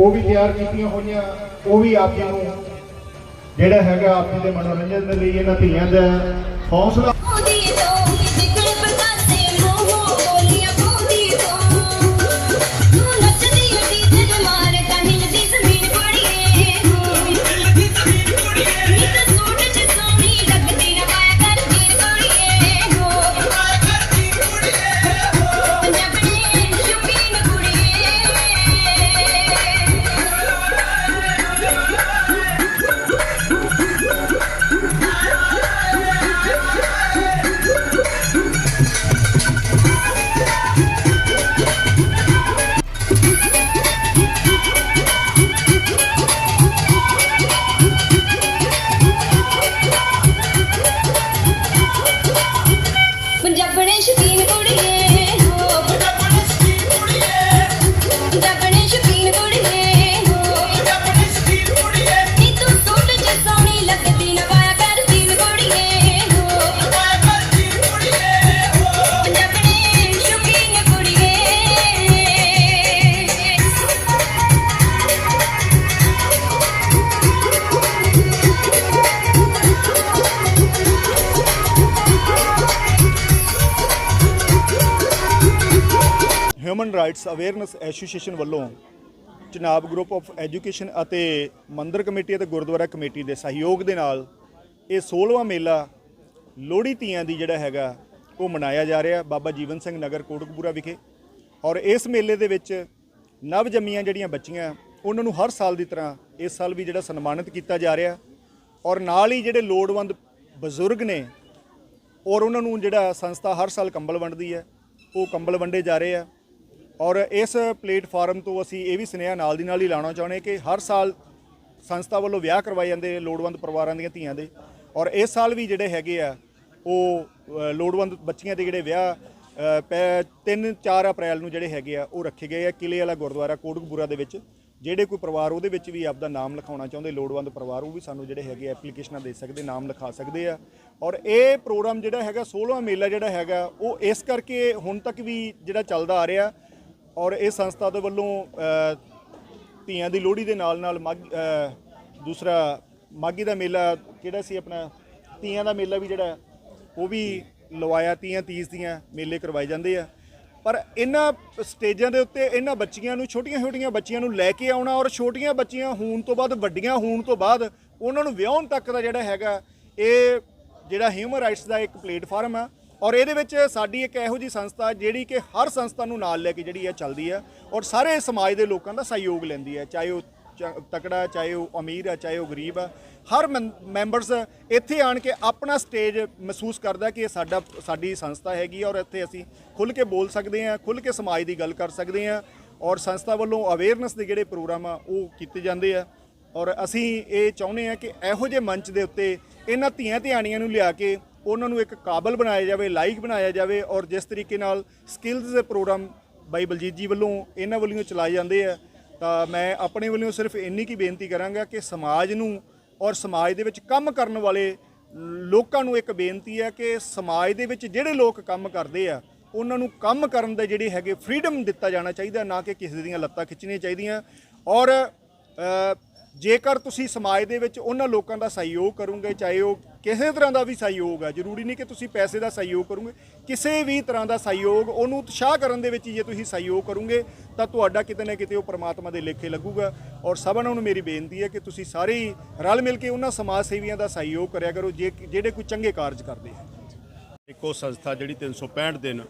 ਉਹ ਵੀ ਤਿਆਰ ਕੀਤੀਆਂ ਹੋਈਆਂ, ਉਹ ਵੀ ਆਪ ਜੀ ਨੂੰ ਜਿਹੜਾ ਹੈਗਾ ਆਪ ਜੀ ਦੇ ਮਨੋਰੰਜਨ ਦੇ ਲਈ ਇਹਨਾਂ ਧੀਆਂ ਦਾ ਹੌਸਲਾ ਹਿਊਮਨ ਰਾਈਟਸ ਅਵੇਅਰਨੈਸ ਐਸੋਸੀਏਸ਼ਨ ਵੱਲੋਂ ਚਨਾਬ ਗਰੁੱਪ ਆਫ ਐਜੂਕੇਸ਼ਨ ਅਤੇ ਮੰਦਰ ਕਮੇਟੀ ਅਤੇ ਗੁਰਦੁਆਰਾ ਕਮੇਟੀ ਦੇ ਸਹਿਯੋਗ ਦੇ ਨਾਲ ਇਹ 16ਵਾਂ ਮੇਲਾ ਲੋਹੜੀ ਤੀਆਂ ਦੀ ਜਿਹੜਾ ਹੈਗਾ ਉਹ ਮਨਾਇਆ ਜਾ ਰਿਹਾ। ਬਾਬਾ ਜੀਵਨ ਸਿੰਘ ਨਗਰ ਕੋਟਕਪੂਰਾ ਵਿਖੇ ਔਰ ਇਸ ਮੇਲੇ ਦੇ ਵਿੱਚ ਨਵ ਜੰਮੀਆਂ ਜਿਹੜੀਆਂ ਬੱਚੀਆਂ ਉਹਨਾਂ ਨੂੰ ਹਰ ਸਾਲ ਦੀ ਤਰ੍ਹਾਂ ਇਸ ਸਾਲ ਵੀ ਜਿਹੜਾ ਸਨਮਾਨਿਤ ਕੀਤਾ ਜਾ ਰਿਹਾ ਔਰ ਨਾਲ ਹੀ ਜਿਹੜੇ ਲੋੜਵੰਦ ਬਜ਼ੁਰਗ ਨੇ ਔਰ ਉਹਨਾਂ ਨੂੰ ਜਿਹੜਾ ਸੰਸਥਾ ਹਰ ਸਾਲ ਕੰਬਲ ਵੰਡਦੀ ਹੈ, ਉਹ ਕੰਬਲ ਵੰਡੇ ਜਾ ਰਹੇ ਆ। ਔਰ ਇਸ ਪਲੇਟਫਾਰਮ ਤੋਂ ਅਸੀਂ ਇਹ ਵੀ ਸੁਨੇਹਾ ਨਾਲ ਦੀ ਨਾਲ ਹੀ ਲਾਉਣਾ ਚਾਹੁੰਦੇ ਕਿ ਹਰ ਸਾਲ ਸੰਸਥਾ ਵੱਲੋਂ ਵਿਆਹ ਕਰਵਾਏ ਜਾਂਦੇ ਲੋੜਵੰਦ ਪਰਿਵਾਰਾਂ ਦੀਆਂ ਧੀਆਂ ਦੇ। ਔਰ ਇਸ ਸਾਲ ਵੀ ਜਿਹੜੇ ਹੈਗੇ ਆ, ਉਹ ਲੋੜਵੰਦ ਬੱਚੀਆਂ ਦੇ ਜਿਹੜੇ ਵਿਆਹ 3 4 ਅਪ੍ਰੈਲ ਨੂੰ ਜਿਹੜੇ ਹੈਗੇ ਆ, ਉਹ ਰੱਖੇ ਗਏ ਆ ਕਿਲੇ ਵਾਲਾ ਗੁਰਦੁਆਰਾ ਕੋਟਕਪੂਰਾ ਦੇ ਵਿੱਚ। ਜਿਹੜੇ ਕੋਈ ਪਰਿਵਾਰ ਉਹਦੇ ਵਿੱਚ ਵੀ ਆਪਦਾ ਨਾਮ ਲਿਖਾਉਣਾ ਚਾਹੁੰਦੇ, ਲੋੜਵੰਦ ਪਰਿਵਾਰ, ਉਹ ਵੀ ਸਾਨੂੰ ਜਿਹੜੇ ਹੈਗੇ ਐਪਲੀਕੇਸ਼ਨਾਂ ਦੇ ਸਕਦੇ, ਨਾਮ ਲਿਖਾ ਸਕਦੇ ਆ। ਔਰ ਇਹ ਪ੍ਰੋਗਰਾਮ ਜਿਹੜਾ ਹੈਗਾ 16ਵਾਂ ਮੇਲਾ ਜਿਹੜਾ ਹੈਗਾ, ਉਹ ਇਸ ਕਰਕੇ ਹੁਣ ਤੱਕ ਵੀ ਜਿਹੜਾ ਚੱਲਦਾ ਆ ਰਿਹਾ ਔਰ ਇਹ ਸੰਸਥਾ ਦੇ ਵੱਲੋਂ ਧੀਆਂ ਦੀ ਲੋਹੜੀ ਦੇ ਨਾਲ ਨਾਲ ਮਾਘ- ਦੂਸਰਾ ਮਾਗੀ ਦਾ ਮੇਲਾ ਕਿਹੜਾ ਸੀ ਆਪਣਾ? ਤੀਆਂ ਦਾ ਮੇਲਾ ਵੀ ਜਿਹੜਾ, ਉਹ ਵੀ ਲਵਾਇਆ, ਤੀਆਂ ਤੀਜ ਦੀਆਂ ਮੇਲੇ ਕਰਵਾਏ ਜਾਂਦੇ ਆ। ਪਰ ਇਹਨਾਂ ਸਟੇਜਾਂ ਦੇ ਉੱਤੇ ਇਹਨਾਂ ਬੱਚੀਆਂ ਨੂੰ, ਛੋਟੀਆਂ-ਛੋਟੀਆਂ ਬੱਚੀਆਂ ਨੂੰ ਲੈ ਕੇ ਆਉਣਾ ਔਰ ਛੋਟੀਆਂ ਬੱਚੀਆਂ ਹੋਣ ਤੋਂ ਬਾਅਦ, ਵੱਡੀਆਂ ਹੋਣ ਤੋਂ ਬਾਅਦ ਉਹਨਾਂ ਨੂੰ ਵਿਆਹਣ ਤੱਕ ਦਾ ਜਿਹੜਾ ਹੈਗਾ, ਇਹ ਜਿਹੜਾ ਹਿਊਮਨ ਰਾਈਟਸ ਦਾ ਇੱਕ ਪਲੇਟਫਾਰਮ ਆ। ਔਰ ਇਹਦੇ ਵਿੱਚ ਸਾਡੀ ਇੱਕ ਇਹੋ ਜੀ ਸੰਸਥਾ ਜਿਹੜੀ ਕਿ ਹਰ ਸੰਸਥਾ ਨੂੰ ਨਾਲ ਲੈ ਕੇ ਜਿਹੜੀ ਹੈ ਚੱਲਦੀ ਹੈ ਔਰ ਸਾਰੇ ਸਮਾਜ ਦੇ ਲੋਕਾਂ ਦਾ ਸਹਿਯੋਗ ਲੈਂਦੀ ਹੈ, ਚਾਹੇ ਉਹ ਚ- ਤਕੜਾ ਚਾਹੇ ਉਹ ਅਮੀਰ ਹੈ, ਚਾਹੇ ਉਹ ਗਰੀਬ ਹੈ। ਹਰ ਮੈਂਬਰਸ ਇੱਥੇ ਆਣ ਕੇ ਆਪਣਾ ਸਟੇਜ ਮਹਿਸੂਸ ਕਰਦਾ ਕਿ ਇਹ ਸਾਡਾ, ਸਾਡੀ ਸੰਸਥਾ ਹੈਗੀ ਹੈ ਔਰ ਇੱਥੇ ਅਸੀਂ ਖੁੱਲ ਕੇ ਬੋਲ ਸਕਦੇ ਹਾਂ ਖੁੱਲ ਕੇ ਸਮਾਜ ਦੀ ਗੱਲ ਕਰ ਸਕਦੇ ਹਾਂ ਔਰ ਸੰਸਥਾ ਵੱਲੋਂ ਅਵੇਅਰਨੈਸ ਦੇ ਜਿਹੜੇ ਪ੍ਰੋਗਰਾਮ ਆ, ਉਹ ਕੀਤੇ ਜਾਂਦੇ ਆ। ਔਰ ਅਸੀਂ ਇਹ ਚਾਹੁੰਦੇ ਹਾਂ ਕਿ ਇਹੋ ਜਿਹੇ ਮੰਚ ਦੇ ਉੱਤੇ ਇਹਨਾਂ ਧੀਆਂ ਧਿਆਣੀਆਂ ਨੂੰ ਲਿਆ ਕੇ ਉਹਨਾਂ ਨੂੰ ਇੱਕ ਕਾਬਲ ਬਣਾਇਆ ਜਾਵੇ, ਲਾਇਕ ਬਣਾਇਆ ਜਾਵੇ ਔਰ ਜਿਸ ਤਰੀਕੇ ਨਾਲ ਸਕਿੱਲਸ ਦੇ ਪ੍ਰੋਗਰਾਮ ਬਾਈ ਬਲਜੀਤ ਜੀ ਵੱਲੋਂ ਇਹਨਾਂ ਵੱਲੋਂ ਚਲਾਏ ਜਾਂਦੇ ਆ, ਤਾਂ ਮੈਂ ਆਪਣੇ ਵੱਲੋਂ ਸਿਰਫ ਇੰਨੀ ਕੀ ਬੇਨਤੀ ਕਰਾਂਗਾ ਕਿ ਸਮਾਜ ਨੂੰ ਔਰ ਸਮਾਜ ਦੇ ਵਿੱਚ ਕੰਮ ਕਰਨ ਵਾਲੇ ਲੋਕਾਂ ਨੂੰ ਇੱਕ ਬੇਨਤੀ ਹੈ ਕਿ ਸਮਾਜ ਦੇ ਵਿੱਚ ਜਿਹੜੇ ਲੋਕ ਕੰਮ ਕਰਦੇ ਆ, ਉਹਨਾਂ ਨੂੰ ਕੰਮ ਕਰਨ ਦੇ ਜਿਹੜੇ ਹੈਗੇ ਫ੍ਰੀडम ਦਿੱਤਾ ਜਾਣਾ ਚਾਹੀਦਾ, ਨਾ ਕਿ ਕਿਸੇ ਦੀਆਂ ਲੱਤਾਂ ਖਿੱਚਣੀਆਂ ਚਾਹੀਦੀਆਂ ਔਰ ਜੇਕਰ ਤੁਸੀਂ ਸਮਾਜ ਦੇ ਵਿੱਚ ਉਹਨਾਂ ਲੋਕਾਂ ਦਾ ਸਹਿਯੋਗ ਕਰੋਗੇ, ਚਾਹੇ ਉਹ ਕਿਸੇ ਤਰ੍ਹਾਂ ਦਾ ਵੀ ਸਹਿਯੋਗ ਹੈ ਜ਼ਰੂਰੀ ਨਹੀਂ ਕਿ ਤੁਸੀਂ ਪੈਸੇ ਦਾ ਸਹਿਯੋਗ ਕਰੋਗੇ, ਕਿਸੇ ਵੀ ਤਰ੍ਹਾਂ ਦਾ ਸਹਿਯੋਗ, ਉਹਨੂੰ ਉਤਸ਼ਾਹ ਕਰਨ ਦੇ ਵਿੱਚ ਜੇ ਤੁਸੀਂ ਸਹਿਯੋਗ ਕਰੋਗੇ, ਤਾਂ ਤੁਹਾਡਾ ਕਿਤੇ ਨਾ ਕਿਤੇ ਉਹ ਪ੍ਰਮਾਤਮਾ ਦੇ ਲੇਖੇ ਲੱਗੂਗਾ। ਔਰ ਸਭਨਾਂ ਨੂੰ ਮੇਰੀ ਬੇਨਤੀ ਹੈ ਕਿ ਤੁਸੀਂ ਸਾਰੇ ਹੀ ਰਲ ਮਿਲ ਕੇ ਉਹਨਾਂ ਸਮਾਜ ਸੇਵੀਆਂ ਦਾ ਸਹਿਯੋਗ ਕਰਿਆ ਕਰੋ, ਜੇ ਜਿਹੜੇ ਕੋਈ ਚੰਗੇ ਕਾਰਜ ਕਰਦੇ ਆ। ਇੱਕੋ ਸੰਸਥਾ ਜਿਹੜੀ 365 ਦਿਨ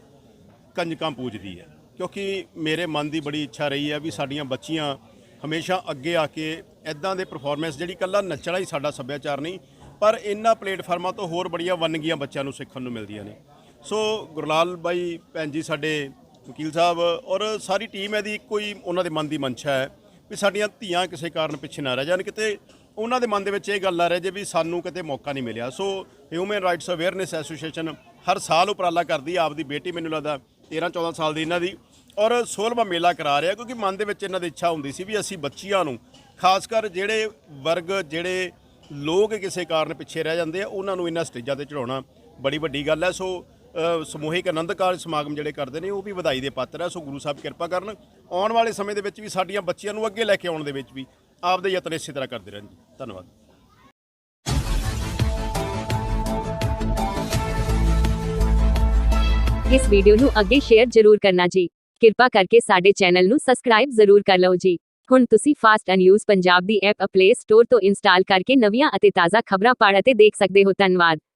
ਕੰਜਕਾਂ ਪੂਜਦੀ ਹੈ, ਕਿਉਂਕਿ ਮੇਰੇ ਮਨ ਦੀ ਬੜੀ ਇੱਛਾ ਰਹੀ ਹੈ ਵੀ ਸਾਡੀਆਂ ਬੱਚੀਆਂ ਹਮੇਸ਼ਾ ਅੱਗੇ ਆ ਕੇ ਐਦਾਂ ਦੇ ਪਰਫਾਰਮੈਂਸ ਜਿਹੜੀ ਕੱਲਾ ਨੱਚਣਾ ਹੀ ਸਾਡਾ ਸੱਭਿਆਚਾਰ ਨਹੀਂ, ਪਰ ਇਹਨਾਂ ਪਲੇਟਫਾਰਮਾਂ ਤੋਂ ਹੋਰ ਬੜੀਆਂ ਵੰਨਗੀਆਂ ਬੱਚਿਆਂ ਨੂੰ ਸਿੱਖਣ ਨੂੰ ਮਿਲਦੀਆਂ ਨੇ। ਸੋ ਗੁਰਲਾਲ ਬਾਈ, ਭੈਣ ਜੀ ਸਾਡੇ ਵਕੀਲ ਸਾਹਿਬ ਔਰ ਸਾਰੀ ਟੀਮ ਇਹਦੀ ਇੱਕੋ ਹੀ ਉਹਨਾਂ ਦੇ ਮਨ ਦੀ ਮਨਸ਼ਾ ਹੈ ਵੀ ਸਾਡੀਆਂ ਧੀਆਂ ਕਿਸੇ ਕਾਰਨ ਪਿੱਛੇ ਨਾ ਰਹਿ ਜਾਣ, ਕਿਤੇ ਉਹਨਾਂ ਦੇ ਮਨ ਦੇ ਵਿੱਚ ਇਹ ਗੱਲ ਆ ਰਹੀ ਜੇ ਵੀ ਸਾਨੂੰ ਕਿਤੇ ਮੌਕਾ ਨਹੀਂ ਮਿਲਿਆ। So human rights awareness association ਹਰ ਸਾਲ ਉਪਰਾਲਾ ਕਰਦੀ ਆਪਦੀ ਬੇਟੀ ਮੈਨੂੰ ਲੱਗਦਾ 13 14 ਸਾਲ ਦੀ, ਇਹਨਾਂ ਦੀ। ਔਰ 16ਵਾਂ ਮੇਲਾ ਕਰਾ ਰਿਹਾ, ਕਿਉਂਕਿ ਮਨ ਦੇ ਵਿੱਚ ਇਹਨਾਂ ਦੀ ਇੱਛਾ ਹੁੰਦੀ ਸੀ ਵੀ ਅਸੀਂ ਬੱਚੀਆਂ ਨੂੰ, ਖਾਸ ਕਰ ਜਿਹੜੇ ਵਰਗ, ਜਿਹੜੇ ਲੋਕ ਕਿਸੇ ਕਾਰਨ ਪਿੱਛੇ ਰਹਿ ਜਾਂਦੇ ਆ, ਉਹਨਾਂ ਨੂੰ ਇਹਨਾਂ ਸਟੇਜਾਂ ਤੇ ਚੜਾਉਣਾ ਬੜੀ ਵੱਡੀ ਗੱਲ ਹੈ। ਸੋ ਸਮੂਹਿਕ ਆਨੰਦ ਕਾਰਜ ਸਮਾਗਮ ਜਿਹੜੇ ਕਰਦੇ ਨੇ, ਉਹ ਵੀ ਵਧਾਈ ਦੇ ਪਾਤਰ ਹੈ। ਸੋ ਗੁਰੂ ਸਾਹਿਬ ਕਿਰਪਾ ਕਰਨ, ਆਉਣ ਵਾਲੇ ਸਮੇਂ ਦੇ ਵਿੱਚ ਵੀ ਸਾਡੀਆਂ ਬੱਚੀਆਂ ਨੂੰ ਅੱਗੇ ਲੈ ਕੇ ਆਉਣ ਦੇ ਵਿੱਚ ਵੀ ਆਪਦੇ ਯਤਨ ਇਸੇ ਤਰ੍ਹਾਂ ਕਰਦੇ ਰਹਿਣ ਜੀ। ਧੰਨਵਾਦ। ਇਸ ਵੀਡੀਓ ਨੂੰ ਅੱਗੇ ਸ਼ੇਅਰ ਜ਼ਰੂਰ ਕਰਨਾ ਜੀ। ਕਿਰਪਾ ਕਰਕੇ ਸਾਡੇ ਚੈਨਲ ਨੂੰ ਸਬਸਕ੍ਰਾਈਬ ਜ਼ਰੂਰ ਕਰ ਲਓ ਜੀ। ਹੁਣ ਤੁਸੀਂ ਫਾਸਟ ਨਿਊਜ਼ ਪੰਜਾਬ ਦੀ ਐਪ ਪਲੇ ਸਟੋਰ ਤੋਂ ਇੰਸਟਾਲ ਕਰਕੇ ਨਵੀਆਂ ਅਤੇ ਤਾਜ਼ਾ ਖਬਰਾਂ ਪੜ੍ਹ ਅਤੇ ਦੇਖ ਸਕਦੇ ਹੋ। ਧੰਨਵਾਦ।